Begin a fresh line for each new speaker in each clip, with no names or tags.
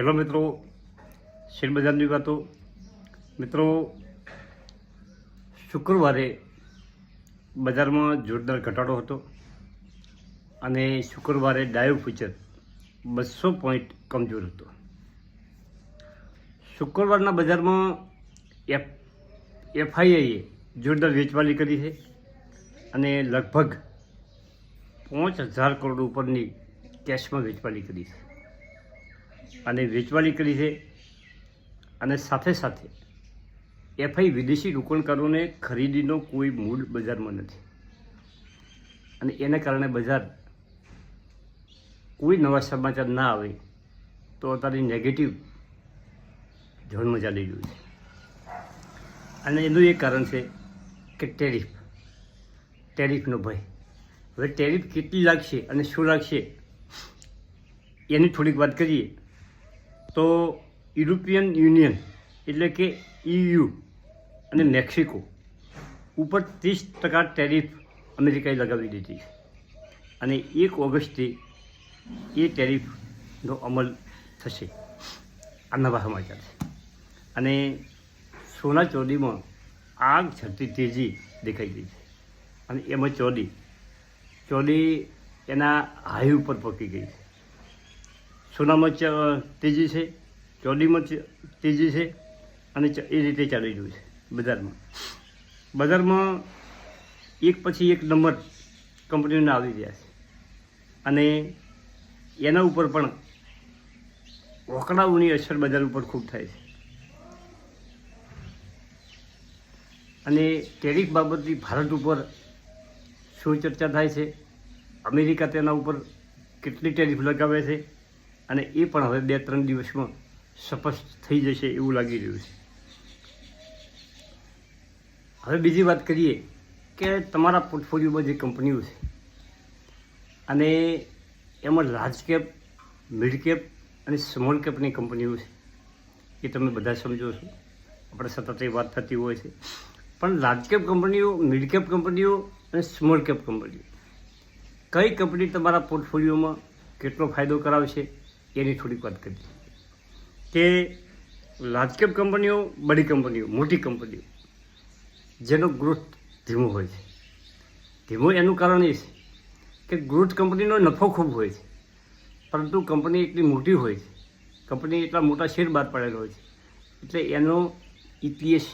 Hello મિત્રો શેરબજારની વાતો. મિત્રો, શુક્રવારે બજારમાં જોરદાર ઘટાડો હતો અને શુક્રવારે ડાયો ફ્યુચર બસો પોઈન્ટ કમજોર હતો. શુક્રવારના બજારમાં એફ એફઆઈઆઈએ જોરદાર વેચવાલી કરી છે અને લગભગ પાંચ હજાર કરોડ ઉપરની કેશમાં વેચવાલી કરી છે. અને વેચવાલી કરી છે. અને સાથે સાથે એફઆઈ વિદેશી રોકાણકારોને ખરીદીનો કોઈ મૂડ બજારમાં નથી. અને એના કારણે બજાર કોઈ નવા સમાચાર ના આવે તો અત્યારે નેગેટિવ ઝોનમાં ચાલી રહ્યું છે. અને એનું એક કારણ છે કે ટેરિફ, ટેરિફનો ભય. હવે ટેરિફ કેટલી લાગશે અને શું લાગશે? એની થોડીક વાત કરીએ. તો યુરોપિયન યુનિયન એટલે કે ઇયુ અને મેક્સિકો ઉપર ત્રીસ ટકા ટેરિફ અમેરિકાએ લગાવી દીધી અને એક ઓગસ્ટથી એ ટેરિફનો અમલ થશે. આ નવા સમાચાર અને સોના ચોરીમાં આગ છતી તેજી દેખાઈ ગઈ છે. અને એમાં ચોરી ચોરી એના હાઈ ઉપર પકી ગઈ છે. સોનામાં તેજી છે ચોડી ચ- તેજી છે અને એ રીતે ચાલી રહ્યું છે બજારમાં. બજારમાં એક પછી એક નંબર કંપનીઓના આવી રહ્યા છે. અને એના ઉપર પણ રોકડાઓની અસર બજાર ઉપર ખૂબ થાય છે. અને ટેરિફ બાબતની ભારત ઉપર શું ચર્ચા થાય છે? અમેરિકા તેના ઉપર કેટલી ટેરિફ લગાવે છે? અને એ પણ હવે બે ત્રણ દિવસમાં સ્પષ્ટ થઈ જશે એવું લાગી રહ્યું છે. હવે બીજી વાત કરીએ કે તમારા પોર્ટફોલિયોમાં જે કંપનીઓ છે, અને એમાં લાર્જ કેપ મિડ કેપ અને સ્મોલ કેપની કંપનીઓ છે, એ તમે બધા સમજો છો. આપણે સતત એ વાત થતી હોય છે. પણ લાર્જ કેપ કંપનીઓ મિડ કેપ કંપનીઓ અને સ્મોલ કેપ કંપનીઓ, કઈ કંપની તમારા પોર્ટફોલિયોમાં કેટલો ફાયદો કરાવશે? એની થોડીક વાત કરીએ કે લાર્જ કેપ કંપનીઓ, બડી કંપનીઓ, મોટી કંપનીઓ, જેનો ગ્રોથ ધીમો હોય છે. ધીમો એનું કારણ એ છે કે ગ્રોથ કંપનીનો નફો ખૂબ હોય છે. પરંતુ કંપની એટલી મોટી હોય છે. કંપની એટલા મોટા શેર બહાર પાડેલો હોય છે. એટલે એનો ઇપીએસ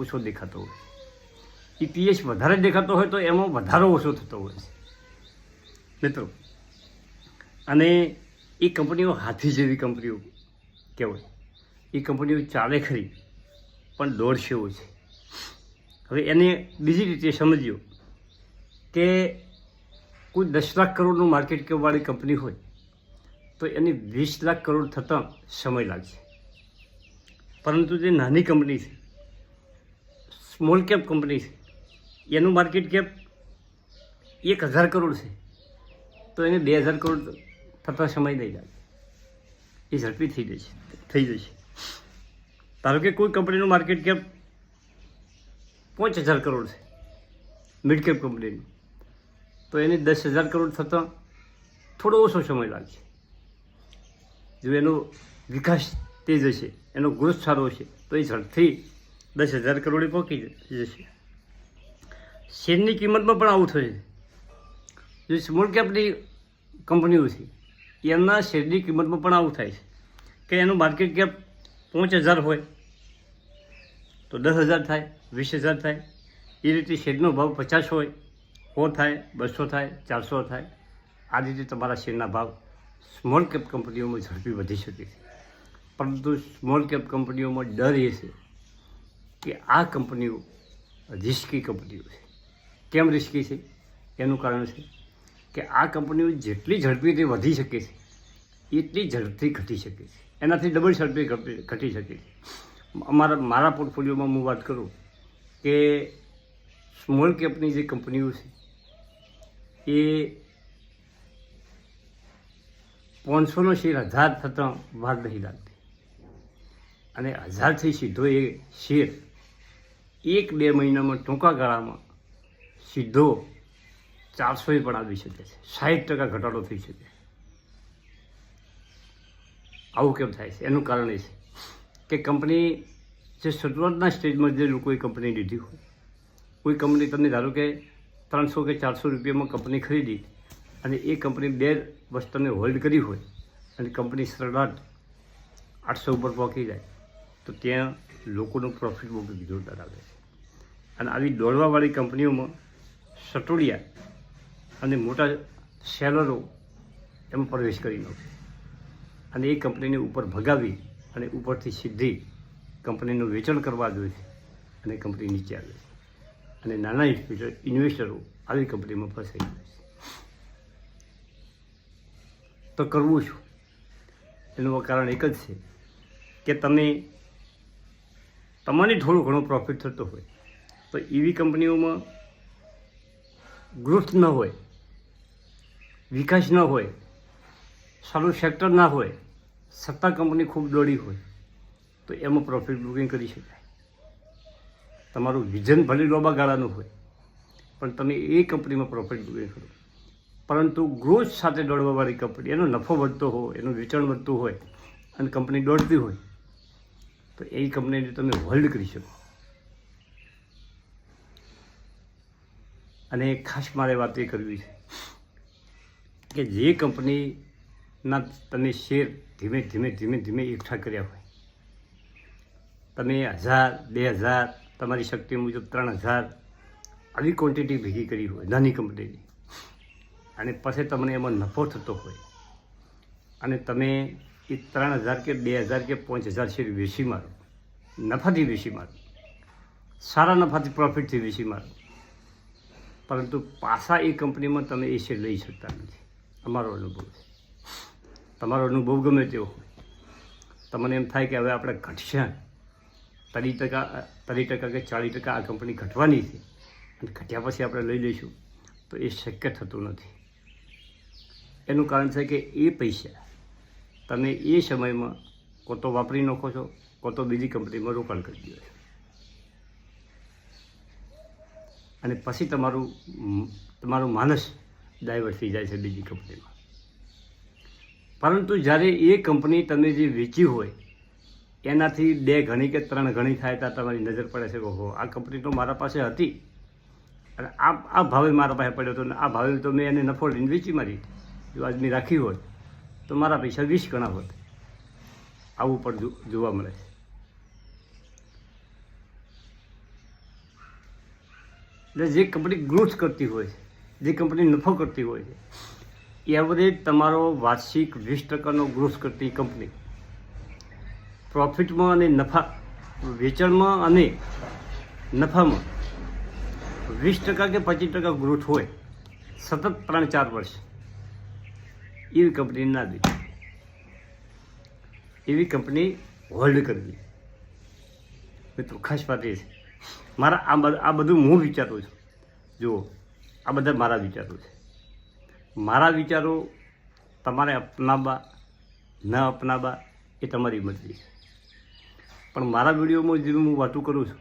ઓછો દેખાતો હોય ઇપીએસ વધારે દેખાતો હોય તો એમાં વધારો ઓછો થતો હોય છે. મિત્રો, અને એ કંપનીઓ હાથી જેવી કંપનીઓ કહેવાય. એ કંપનીઓ ચાલે ખરી, પણ દોડશે છે. હવે એને બીજી રીતે સમજ્યો કે કોઈ દસ લાખ કરોડનું માર્કેટ કેપવાળી કંપની હોય, તો એને વીસ લાખ કરોડ થતાં સમય લાગશે. પરંતુ જે નાની કંપની છે, સ્મોલ કેપ કંપની છે, એનું માર્કેટ કેપ એક હજાર કરોડ છે, તો એને બે હજાર કરોડ થતાં સમય નહીં લાગે એ ઝડપી થઈ જશે થઈ જશે ધારો કે કોઈ કંપનીનું માર્કેટ કેપ પાંચ હજાર કરોડ છે. મિડ કેપ કંપનીનું. તો એને દસ હજાર કરોડ થતાં થોડો ઓછો સમય લાગશે જો એનો વિકાસ તેજ હશે, એનો ગ્રોથ સારો હશે, તો એ ઝડપથી દસ હજાર કરોડે પહોંચી જશે. શેરની કિંમતમાં પણ આવું થશે જે સ્મોલ કેપની કંપનીઓ છે એમના શેરની કિંમતમાં પણ આવું થાય છે. કે એનું માર્કેટ કેપ પાંચ હજાર હોય, તો દસ હજાર થાય, વીસ હજાર થાય. એ રીતે શેરનો ભાવ પચાસ હોય, સો થાય, બસો થાય, ચારસો થાય. આ રીતે તમારા શેરના ભાવ સ્મોલ કેપ કંપનીઓમાં ઝડપી વધી શકે છે. પરંતુ સ્મોલ કેપ કંપનીઓમાં ડર એ છે કે આ કંપનીઓ રિસ્કી કંપનીઓ છે. કેમ રિસ્કી છે? એનું કારણ છે કે આ કંપનીઓ જેટલી ઝડપીથી વધી શકે છે, એટલી ઝડપથી ઘટી શકે છે. એનાથી ડબલ ઝડપી ઘટી શકે છે. અમારા, મારા પોર્ટફોલિયોમાં હું વાત કરું કે સ્મોલ કેપની જે કંપનીઓ છે, એ પાંચસોનો શેર હજાર થતાં વાર નહીં લાગતી અને હજારથી સીધો એ શેર એક બે મહિનામાં ટૂંકા ગાળામાં સીધો ચારસોએ પણ આવી શકે છે. સાઠ ટકા ઘટાડો થઈ શકે. આવું કેમ થાય છે? એનું કારણ એ છે કે કંપની જે શરૂઆતના સ્ટેજમાં જે લોકોએ કંપની લીધી હોય, કોઈ કંપની તમને ધારો કે ત્રણસો કે ચારસો રૂપિયામાં કંપની ખરીદી અને એ કંપની બે વર્ષ તમે હોલ્ડ કરી હોય અને કંપની સરળાટ આઠસો ઉપર પહોંચી જાય, તો ત્યાં લોકોનું પ્રોફિટ બહુ જોરદાર આવે છે. અને આવી દોડવાવાળી કંપનીઓમાં સટોડિયા અને મોટા સેલરો એમાં પ્રવેશ કરી નાખે. અને એ કંપનીને ઉપર ભગાવી અને ઉપરથી સીધી કંપનીનું વેચાણ કરવા જોઈએ અને કંપની નીચે આવે છે. અને નાના ઇન્વેસ્ટર આવી કંપનીમાં ફસાઈ જાય છે. તો કરવું છું એનું કારણ એક જ છે કે તમે તમારે થોડો ઘણો પ્રોફિટ થતો હોય. તો એવી કંપનીઓમાં ગ્રોથ ન હોય. વિકાસ ન હોય, સારું સેક્ટર ના હોય, સત્તા કંપની ખૂબ દોડી હોય, તો એમાં પ્રોફિટ બુકિંગ કરી શકાય. તમારું વિઝન ભલે લોબા ગાળાનું હોય, પણ તમે એ કંપનીમાં પ્રોફિટ બુકિંગ કરો. પરંતુ ગ્રોથ સાથે દોડવાવાળી કંપની, એનો નફો વધતો હોય, એનું વેચાણ વધતું હોય, અને કંપની દોડતી હોય, તો એ કંપનીને તમે હોલ્ડ કરી શકો. અને ખાસ મારે વાત એ કરવી છે કે જે કંપનીના તમે શેર ધીમે ધીમે ધીમે ધીમે એકઠા કર્યા હોય, તમે હજાર, બે હજાર, તમારી શક્તિ મુજબ ત્રણ હજાર, આવી ક્વોન્ટિટી ભેગી કરી હોય, નાની કંપનીની અને પછી તમને એમાં નફો થતો હોય. અને તમે એ ત્રણ હજાર કે બે હજાર કે પાંચ હજાર શેર વેચી મારો. નફાથી વેચી મારો. સારા નફાથી પ્રોફિટથી વેચી મારો. પરંતુ પાછા એ કંપનીમાં તમે એ શેર લઈ શકતા નથી. અમારો અનુભવ છે. તમારો અનુભવ ગમે તેવો તમને એમ થાય કે હવે આપણે ઘટશે ત્રીસ ટકા ત્રીસ ટકા કે ચાળીસ ટકા આ કંપની ઘટવાની છે. અને ઘટ્યા પછી આપણે લઈ લઈશું. તો એ શક્ય થતું નથી. એનું કારણ છે કે એ પૈસા તમે એ સમયમાં કો તો વાપરી નાખો છો કો તો બીજી કંપનીમાં રોકાણ કરી દો છો. અને પછી તમારું તમારું માનસ ડાયવર્ટ થઈ જાય છે બીજી કંપનીમાં. પરંતુ જ્યારે એ કંપની તમે જે વેચી હોય, એનાથી બે ઘણી કે ત્રણ ઘણી થાય ત્યાં તમારી નજર પડે છે ઓહો, આ કંપની તો મારા પાસે હતી. અને આ આ ભાવે મારા પાસે પડ્યો હતો અને આ ભાવે તો મેં એને નફો લઈને વેચી મારી. જો આજની રાખી હોત, તો મારા પૈસા વીસ ગણા હોત. આવું પણ જોવા મળે છે. એટલે જે કંપની ગ્રોથ કરતી હોય છે જે કંપની નફો કરતી હોય છે એવરેજ તમારો વાર્ષિક વીસ ટકાનો ગ્રોથ કરતી કંપની પ્રોફિટમાં અને નફા, વેચાણમાં અને નફામાં વીસ ટકા કે પચીસ ટકા ગ્રોથ હોય, સતત ત્રણ ચાર વર્ષ. એવી કંપની ના દે. એવી કંપની હોલ્ડ કરવી. મિત્રો, ખાસ વાત એ છે. મારા આ આ બધું હું વિચારું છું. જુઓ આ બધા મારા વિચારો છે. મારા વિચારો તમારે અપનાવવા, ન અપનાવવા એ તમારી મરજી છે. પણ મારા વિડીયોમાં જે હું વાતો કરું છું,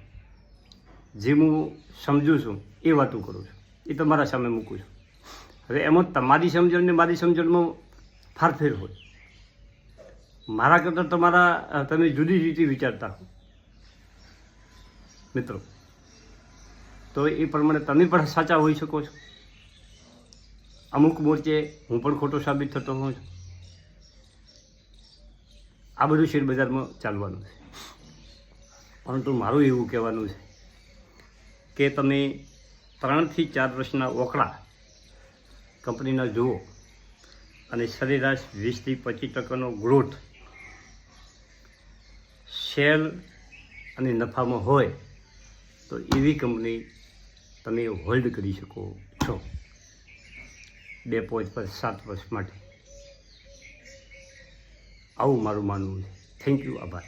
જે હું સમજું છું, એ વાતો કરું છું, એ તમારા સામે મૂકું છું. હવે એમાં તમારી સમજણ ને મારી સમજણમાં ફારફેર હોય. મારા કરતાં તમારા, તમે જુદી રીતે વિચારતા હો. મિત્રો તો એ પ્રમાણે તમે પણ સાચા હોઈ શકો છો. અમુક મોરચે હું પણ ખોટો સાબિત થતો હોઉં છું. આ બધું શેર બજારમાં ચાલવાનું છે. પરંતુ મારું એવું કહેવાનું છે કે તમે ત્રણથી ચાર વર્ષના ઓકળા કંપનીના જુઓ અને સરેરાશ વીસથી પચીસ ટકાનો ગ્રોથ શેર અને નફામાં હોય તો એવી કંપની તમે હોલ્ડ કરી શકો છો. બે પોચ પર સાત વર્ષ માટે. આવું મારું માનવું છે. થેન્ક યુ આભાર.